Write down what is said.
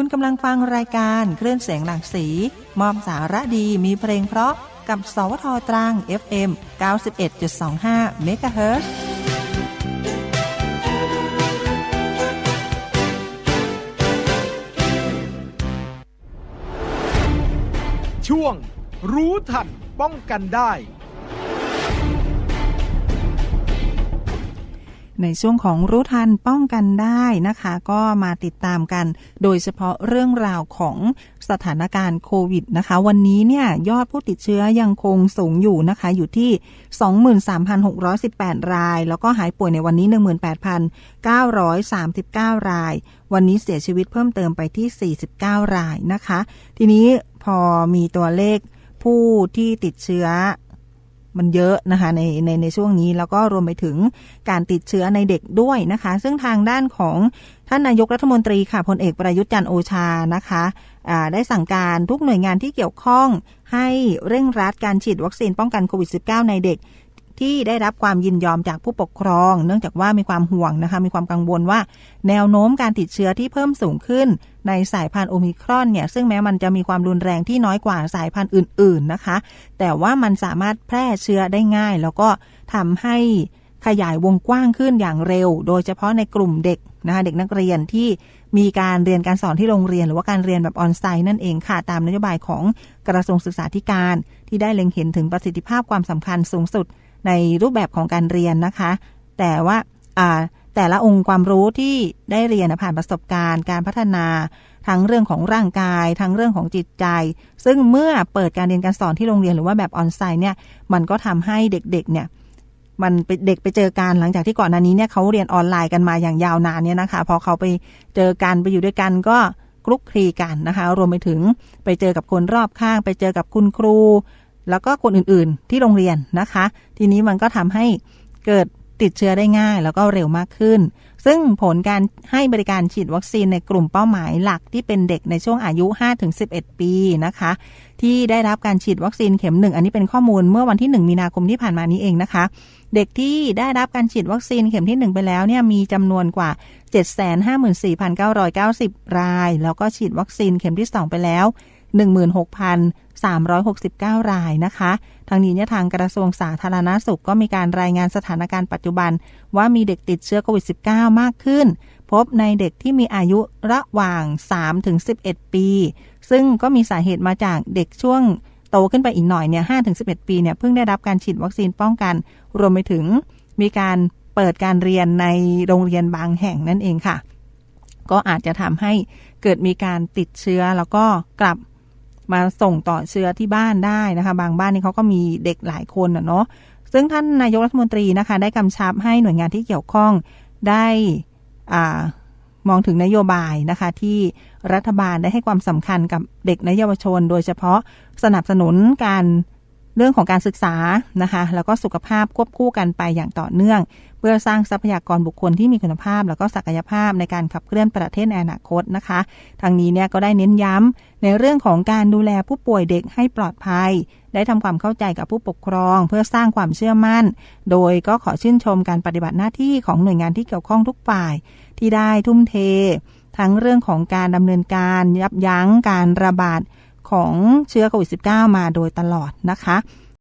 คุณกำลังฟังรายการเคลื่อนเสียงหลังสี มอบสาระดีมีเพลงเพราะกับ สวทตรัง FM 91.25 MHz ช่วงรู้ทันป้องกันได้ ในช่วงของรู้ทันป้องกันได้นะคะ ก็มาติดตามกัน โดยเฉพาะเรื่องราวของสถานการณ์โควิดนะคะ วันนี้เนี่ยยอดผู้ติดเชื้อยังคงสูงอยู่นะคะ อยู่ที่ 23,618 ราย แล้วก็หายป่วยในวันนี้ 18,939 ราย วันนี้เสียชีวิตเพิ่มเติมไปที่ 49 รายนะคะ ทีนี้พอมีตัวเลขผู้ที่ติดเชื้อ มันเยอะนะคะในในในช่วงนี้แล้วก็รวมไปถึงการติดเชื้อในเด็กด้วยนะคะ ซึ่งทางด้านของท่านนายกรัฐมนตรีค่ะพลเอกประยุทธ์จันโอชานะคะะได้สั่งการทุกหน่วยงานที่เกี่ยวข้องให้เร่งรัดการฉีดวัคซีนป้องกันโควิด -19 ในเด็ก ที่ได้รับความยินยอมจากผู้ปกครอง เนื่องจากว่ามีความห่วงนะคะมีความกังวลว่า แนวโน้มการติดเชื้อที่เพิ่มสูงขึ้น ในสายพันธุ์โอมิครอนเนี่ยซึ่งแม้มันจะมีความรุนแรงที่น้อยกว่าสายพันธุ์อื่น ๆนะคะ แต่ว่ามันสามารถแพร่เชื้อได้ง่าย แล้วก็ทำให้ขยายวงกว้างขึ้นอย่างเร็ว โดยเฉพาะในกลุ่มเด็กนะคะเด็กนักเรียนที่มีการเรียนการสอนที่โรงเรียน หรือว่าการเรียนแบบออนไซต์นั่นเองค่ะ ตามนโยบายของกระทรวงศึกษาธิการ ที่ได้เล็งเห็นถึงประสิทธิภาพความสำคัญสูงสุด ในรูปแบบของการเรียนนะคะ แต่ว่าแต่ละองค์ความรู้ที่ได้เรียนผ่านประสบการณ์ การพัฒนาทั้งเรื่องของร่างกาย ทั้งเรื่องของจิตใจ ซึ่งเมื่อเปิดการเรียนการสอนที่โรงเรียนหรือว่าแบบออนไลน์เนี่ยมันก็ทำให้เด็กๆเนี่ยมันเด็กไปเจอกันหลังจากที่ก่อนหน้านี้เนี่ยเขาเรียนออนไลน์กันมาอย่างยาวนานเนี่ยนะคะพอเขาไปเจอกันไปอยู่ด้วยกันก็คลุกคลีกันนะคะ รวมไปถึงไปเจอกับคนรอบข้าง ไปเจอกับคุณครู แล้วก็คนอื่นๆที่โรงเรียนนะคะ ทีนี้มันก็ทำให้เกิดติดเชื้อได้ง่ายแล้วก็เร็วมากขึ้น ซึ่งผลการให้บริการฉีดวัคซีนในกลุ่มเป้าหมายหลักที่เป็นเด็กในช่วงอายุ 5-11 ปีนะคะ ที่ได้รับการฉีดวัคซีนเข็มหนึ่งอันนี้เป็นข้อมูลเมื่อวันที่ 1 มีนาคมที่ผ่านมานี้เองนะคะ เด็กที่ได้รับการฉีดวัคซีนเข็มที่ 1 ไปแล้วเนี่ยมีจำนวนกว่า 754,990 ราย แล้วก็ฉีดวัคซีนเข็มที่ 2 ไปแล้ว 16,369 รายนะคะ ทางนี้เนี่ยทางกระทรวงสาธารณาสุขก็มีการรายงานสถานการณ์ปัจจุบัน ว่ามีเด็กติดเชื้อโควิด -19 มากขึ้น พบในเด็กที่มีอายุระหว่าง 3-11 ปี ซึ่งก็มีสาเหตุมาจากเด็กช่วงโตขึ้นไปอีกหน่อยเนี่ย5-11 ปีเนี่ยเพิ่งได้รับการฉีดวัคซีนป้องกัน รวมไปถึงมีการเปิดการเรียนในโรงเรียนบางแห่งนั่นเองค่ะ ก็อาจจะทำให้เกิดมีการติดเชื้อแล้วก็กลับ มาส่งต่อเชื้อที่บ้านได้นะคะ บางบ้านนี่เขาก็มีเด็กหลายคนเนาะซึ่งท่านนายกรัฐมนตรีนะคะ ได้กำชับให้หน่วยงานที่เกี่ยวข้องได้อ่ามองถึงนโยบายนะคะที่รัฐบาลได้ให้ความสำคัญกับเด็กและเยาวชน โดยเฉพาะสนับสนุนการ เรื่องของการศึกษานะคะแล้วก็สุขภาพควบคู่กันไปอย่างต่อเนื่อง เพื่อสร้างทรัพยากรบุคคลที่มีคุณภาพ แล้วก็ศักยภาพในการขับเคลื่อนประเทศในอนาคตนะคะทางนี้เนี่ยก็ได้เน้นย้ำในเรื่องของการดูแลผู้ป่วยเด็กให้ปลอดภัย ได้ทำความเข้าใจกับผู้ปกครอง เพื่อสร้างความเชื่อมั่น โดยก็ขอชื่นชมการปฏิบัติหน้าที่ของหน่วยงานที่เกี่ยวข้องทุกฝ่าย ที่ได้ทุ่มเท ทั้งเรื่องของการดำเนินการยับยั้งการระบาด ของเชื้อโควิด -19 มาโดยตลอดนะคะ